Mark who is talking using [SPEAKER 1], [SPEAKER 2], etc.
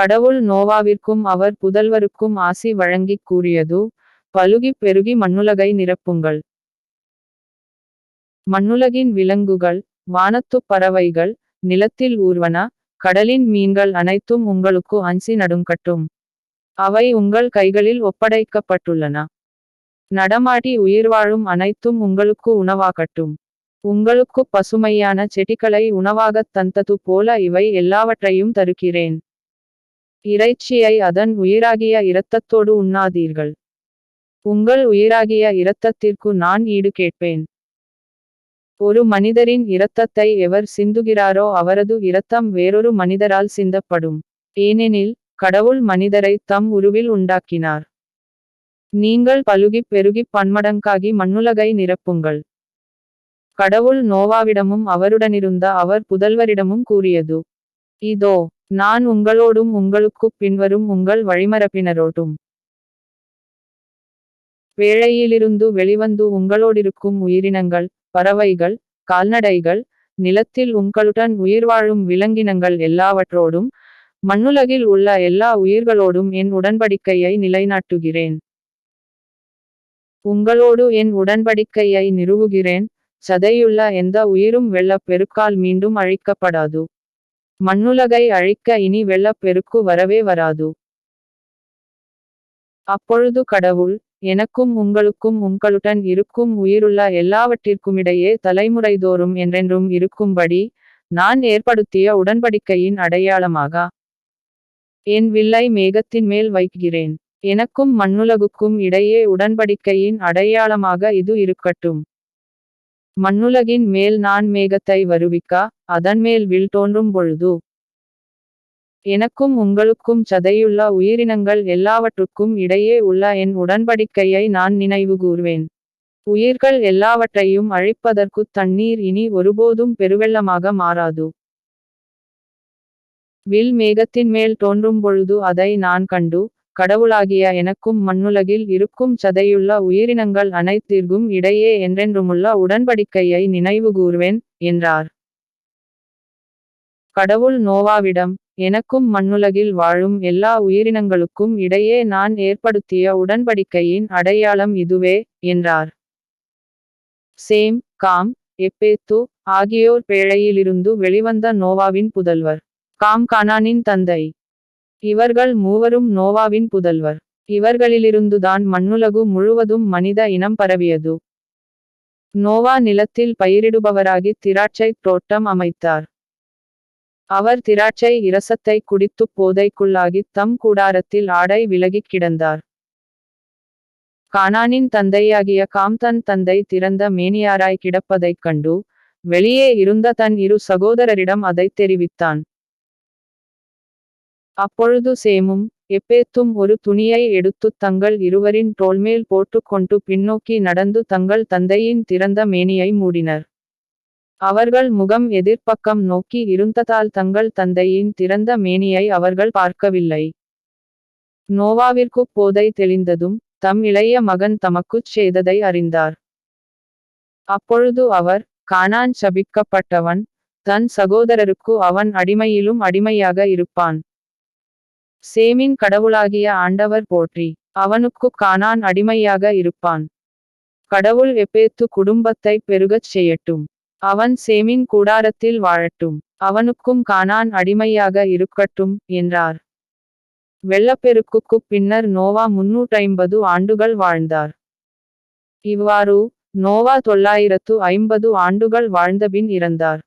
[SPEAKER 1] கடவுள் நோவாவிற்கும் அவர் புதல்வருக்கும் ஆசி வழங்கிக் கூறியது பலுகிப் பெருகி மண்ணுலகை நிரப்புங்கள். மண்ணுலகின் விலங்குகள் வானத்துப் பறவைகள் நிலத்தில் ஊர்வன கடலின் மீன்கள் அனைத்தும் உங்களுக்கு அஞ்சி நடுங்கட்டும். அவை உங்கள் கைகளில் ஒப்படைக்கப்பட்டுள்ளன. நடமாடி உயிர் வாழும் அனைத்தும் உங்களுக்கு உணவாகட்டும். உங்களுக்கு பசுமையான செடிகளை உணவாகத் தந்தது போல இவை எல்லாவற்றையும் தருகிறேன். இறைச்சியை அதன் உயிராகிய இரத்தத்தோடு உண்ணாதீர்கள். உங்கள் உயிராகிய இரத்தத்திற்கு நான் ஈடு கேட்பேன். ஒரு மனிதரின் இரத்தத்தை எவர் சிந்துகிறாரோ அவரது இரத்தம் வேறொரு மனிதரால் சிந்தப்படும். ஏனெனில் கடவுள் மனிதரை தம் உருவில் உண்டாக்கினார். நீங்கள் பழுகிப் பெருகிப் பன்மடங்காகி மண்ணுலகை நிரப்புங்கள். கடவுள் நோவாவிடமும் அவருடனிருந்த அவர் புதல்வரிடமும் கூறியது. இதோ நான் உங்களோடும் உங்களுக்குப் பின்வரும் உங்கள் வழிமரப்பினரோடும் வேளையிலிருந்து வெளிவந்து உங்களோடிருக்கும் உயிரினங்கள் பறவைகள் கால்நடைகள் நிலத்தில் உங்களுடன் உயிர் வாழும் விலங்கினங்கள் எல்லாவற்றோடும் மண்ணுலகில் உள்ள எல்லா உயிர்களோடும் என் உடன்படிக்கையை நிலைநாட்டுகிறேன். உங்களோடு என் உடன்படிக்கையை நிறுவுகிறேன். சதையுள்ள எந்த உயிரும் வெள்ளப் பெருக்கால் மீண்டும் அழிக்கப்படாது. மண்ணுலகை அழிக்க இனி வெள்ளப்பெருக்கு வரவே வராது. அப்பொழுது கடவுள் எனக்கும் உங்களுக்கும் உங்களுடன் இருக்கும் உயிருள்ள எல்லாவற்றிற்குமிடையே தலைமுறைதோறும் என்றென்றும் இருக்கும்படி நான் ஏற்படுத்திய உடன்படிக்கையின் அடையாளமாக என் வில்லை மேகத்தின் மேல் வைக்கிறேன். எனக்கும் மண்ணுலகுக்கும் இடையே உடன்படிக்கையின் அடையாளமாக இது இருக்கட்டும். மண்ணுலகின் மேல் நான் மேகத்தை வருவிக்கா? அதன்மேல் வில் தோன்றும் பொழுது? எனக்கும் உங்களுக்கும் சதையுள்ள உயிரினங்கள் எல்லாவற்றுக்கும் இடையே உள்ள என் உடன்படிக்கையை நான் நினைவு கூர்வேன். உயிர்கள் எல்லாவற்றையும் அழிப்பதற்கு தண்ணீர் இனி ஒருபோதும் பெருவெள்ளமாக மாறாது. வில் மேகத்தின் மேல் தோன்றும் பொழுது அதை நான் கண்டு கடவுளாகிய எனக்கும் மண்ணுலகில் இருக்கும் சதையுள்ள உயிரினங்கள் அனைத்திற்கும் இடையே என்றென்றுமுள்ள உடன்படிக்கையை நினைவுகூர்வேன் என்றார். கடவுள் நோவாவிடம் எனக்கும் மண்ணுலகில் வாழும் எல்லா உயிரினங்களுக்கும் இடையே நான் ஏற்படுத்திய உடன்படிக்கையின் அடையாளம் இதுவே என்றார். சேம் காம் எப்பேத்து ஆகியோர் பேழையிலிருந்து வெளிவந்த நோவாவின் புதல்வர் காம் கானானின் தந்தை இவர்கள் மூவரும் நோவாவின் புதல்வர். இவர்களிலிருந்துதான் மண்ணுலகு முழுவதும் மனித இனம் பரவியது. நோவா நிலத்தில் பயிரிடுபவராகி திராட்சை தோட்டம் அமைத்தார். அவர் திராட்சை இரசத்தை குடித்து போதைக்குள்ளாகி தம் கூடாரத்தில் ஆடை விலகிக் கிடந்தார். கானானின் தந்தையாகிய காம்தன் தந்தை திறந்த மேனியாராய் கிடப்பதைக் கண்டு வெளியே இருந்த தன் இரு சகோதரரிடம் அதைத் தெரிவித்தான். அப்பொழுது சேமும் எப்பேத்தும் ஒரு துணியை எடுத்துத் தங்கள் இருவரின் தோள்மேல் போட்டுக்கொண்டு பின்னோக்கி நடந்து தங்கள் தந்தையின் திறந்த மேனியை மூடினர். அவர்கள் முகம் எதிர்ப்பக்கம் நோக்கி இருந்ததால் தங்கள் தந்தையின் திறந்த மேனியை அவர்கள் பார்க்கவில்லை. நோவாவிற்கு போதை தெளிந்ததும் தம் இளைய மகன் தமக்குச் செய்ததை அறிந்தார். அப்பொழுது அவர் காணான் சபிக்கப்பட்டவன் தன் சகோதரருக்கு அவன் அடிமையிலும் அடிமையாக இருப்பான். சேமின் கடவுளாகிய ஆண்டவர் போற்றி. அவனுக்கு காணான் அடிமையாக இருப்பான். கடவுள் எப்பேத்து குடும்பத்தை பெருகச் செய்யட்டும். அவன் சேமின் கூடாரத்தில் வாழட்டும். அவனுக்கும் காணான் அடிமையாக இருக்கட்டும் என்றார். வெள்ளப்பெருக்குக்குப் பின்னர் நோவா முன்னூற்றைம்பது ஆண்டுகள் வாழ்ந்தார். இவ்வாறு நோவா தொள்ளாயிரத்து ஐம்பது ஆண்டுகள் வாழ்ந்தபின் இறந்தார்.